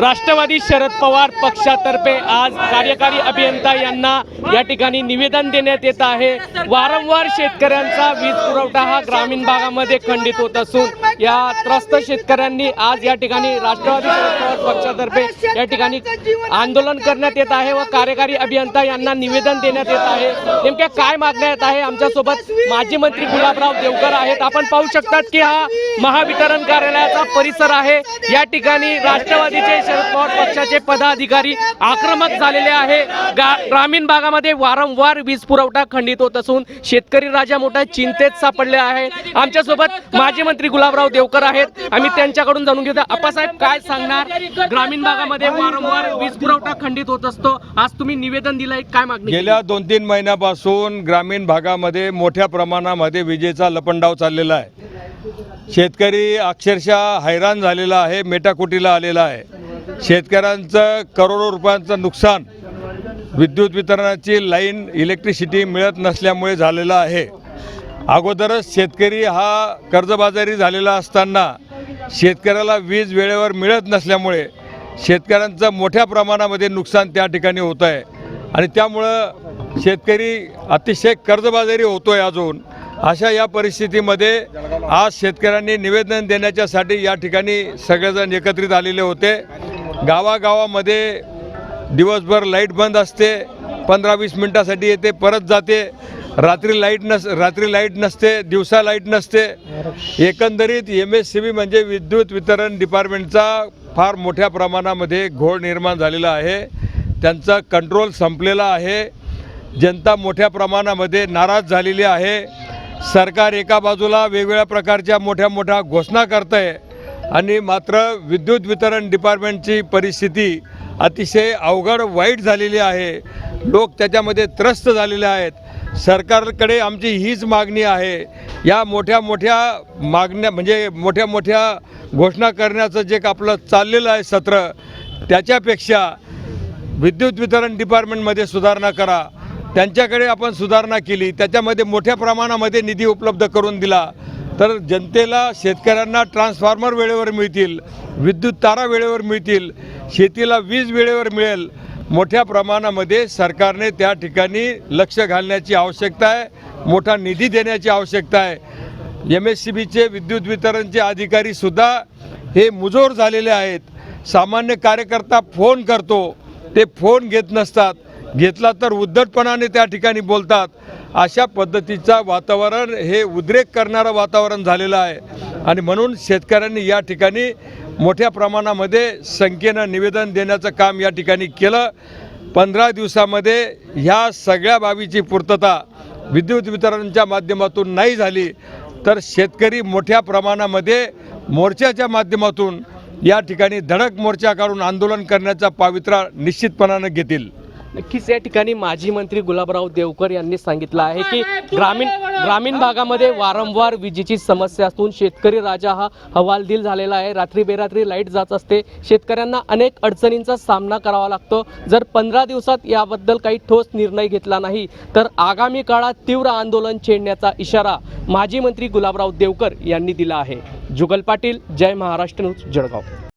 राष्ट्रवादी शरद पवार पक्षातर्फे आज कार्यकारी अभियंता यांना या ठिकाणी निवेदन देण्यात येत आहे. वारंवार शेतकऱ्यांचा वीज पुरवठा हा ग्रामीण भागामध्ये खंडित होत असून या त्रस्त शेतकऱ्यांनी आज या ठिकाणी राष्ट्रवादी शरद पवार पक्षातर्फे या ठिकाणी आंदोलन करण्यात येत आहे व कार्यकारी अभियंता यांना निवेदन देण्यात येत आहे. नेमक्या काय मागण्या येत आहे? आमच्यासोबत माजी मंत्री गुलाबराव देवकर आहेत. आपण पाहू शकतात की हा महावितरण कार्यालयाचा परिसर आहे. या ठिकाणी राष्ट्रवादीचे शरद पवार पक्षाचे पदाधिकारी आक्रमक झालेले आहे. गा- ग्रामीण भागामध्ये वारंवार वीज पुरवठा खंडित होत असून शेतकरी राजा मोठ्या चिंतेत सापडले आहे आमच्यासोबत माजी मंत्री गुलाबराव देवकर आहेत. आम्ही त्यांच्याकडून जाणून घेतो आप्पासाहेब काय सांगणार? ग्रामीण भागामध्ये वारंवार वीज पुरवठा खंडित होत असतो. आज तुम्ही निवेदन दिलंय. काय मागणी गेल्या दोन तीन महिन्यापासून ग्रामीण भागामध्ये मोठ्या प्रमाणामध्ये विजेचा लपंडाव चाललेला आहे. शेतकरी अक्षरशः हैराण झालेला आहे मेटाकुटीला आलेला आहे. शेतकऱ्यांचं करोडो रुपयांचं नुकसान विद्युत वितरणाची लाईन इलेक्ट्रिसिटी मिळत नसल्यामुळे झालेलं आहे. अगोदरच शेतकरी हा कर्जबाजारी झालेला असताना शेतकऱ्याला वीज वेळेवर मिळत नसल्यामुळे शेतकऱ्यांचं मोठ्या प्रमाणामध्ये नुकसान त्या ठिकाणी होत आहे. आणि त्यामुळं शेतकरी अतिशय कर्जबाजारी होतोय अजून. अशा या परिस्थितीमध्ये आज शेतकऱ्यांनी निवेदन देण्याच्यासाठी या ठिकाणी सगळेजण एकत्रित आलेले होते. गावागावामध्ये दिवसभर लाइट बंद असते पंधरा वीस मिनटासाठी येते परत जाते. रात्री लाइट नस रात्री लाइट नसते दिवसा लाइट नसते. एकंदरीत एम एस सी बी म्हणजे विद्युत वितरण डिपार्टमेंटचा फार मोठ्या प्रमाणामध्ये घोळ निर्माण झालेला आहे. त्यांचा कंट्रोल संपलेला आहे. जनता मोठ्या प्रमाणामध्ये नाराज झालेली आहे. सरकार एका बाजूला वेगवेगळ्या प्रकारच्या मोठ्या मोठ्या घोषणा करत आहे आणि मात्र विद्युत वितरण डिपार्टमेंटची परिस्थिती अतिशय अवघड वाईट झालेली आहे. लोक त्याच्यामध्ये त्रस्त झालेले आहेत. सरकारकडे आमची हीच मागणी आहे. या मोठ्या मोठ्या मागण्या म्हणजे मोठ्या मोठ्या घोषणा करण्याचं जे का आपलं चाललेलं आहे सत्र त्याच्यापेक्षा विद्युत वितरण डिपार्टमेंटमध्ये सुधारणा करा. त्यांच्याकडे आपण सुधारणा केली. त्याच्यामध्ये मोठ्या प्रमाणामध्ये निधी उपलब्ध करून दिला. तर जनतेला शेतकऱ्यांना ट्रान्सफॉर्मर वेळेवर मिळतील विद्युत तारा वेळेवर मिळतील शेतीला वीज वेळेवर मिळेल. मोठ्या प्रमाणामध्ये सरकारने त्या ठिकाणी लक्ष घालण्याची आवश्यकता आहे मोठा निधी देण्याची आवश्यकता आहे. एम एस सी बीचे विद्युत वितरणचे अधिकारीसुद्धा हे मुजोर झालेले आहेत. सामान्य कार्यकर्ता फोन करतो ते फोन घेत नसतात. घेतला तर उद्धटपणाने त्या ठिकाणी बोलतात. अशा पद्धतीचा वातावरण हे उद्रेक करणारं वातावरण झालेलं आहे. आणि म्हणून शेतकऱ्यांनी या ठिकाणी मोठ्या प्रमाणामध्ये संख्येनं निवेदन देण्याचं काम या ठिकाणी केलं. पंधरा दिवसामध्ये ह्या सगळ्या बाबीची पूर्तता विद्युत वितरणच्या माध्यमातून नाही झाली तर शेतकरी मोठ्या प्रमाणामध्ये मोर्चाच्या माध्यमातून या ठिकाणी धडक मोर्चा काढून आंदोलन करण्याचा पावित्रा निश्चितपणानं घेतील. नक्कीच या ठिकाणी माजी मंत्री गुलाबराव देवकर यांनी सांगितलं आहे की ग्रामीण ग्रामीण भागामध्ये वारंवार विजेची समस्या असून शेतकरी राजा हा हवालदिल झालेला आहे. रात्री बेरात्री लाइट जात असते. शेतकऱ्यांना अनेक अडचणींचा सामना करावा लागतो. जर पंधरा दिवसात याबद्दल काही ठोस निर्णय घेतला नाही तर आगामी काळात तीव्र आंदोलन छेडण्याचा इशारा माजी मंत्री गुलाबराव देवकर यांनी दिला आहे. जुगल पाटील जय महाराष्ट्र न्यूज जळगाव.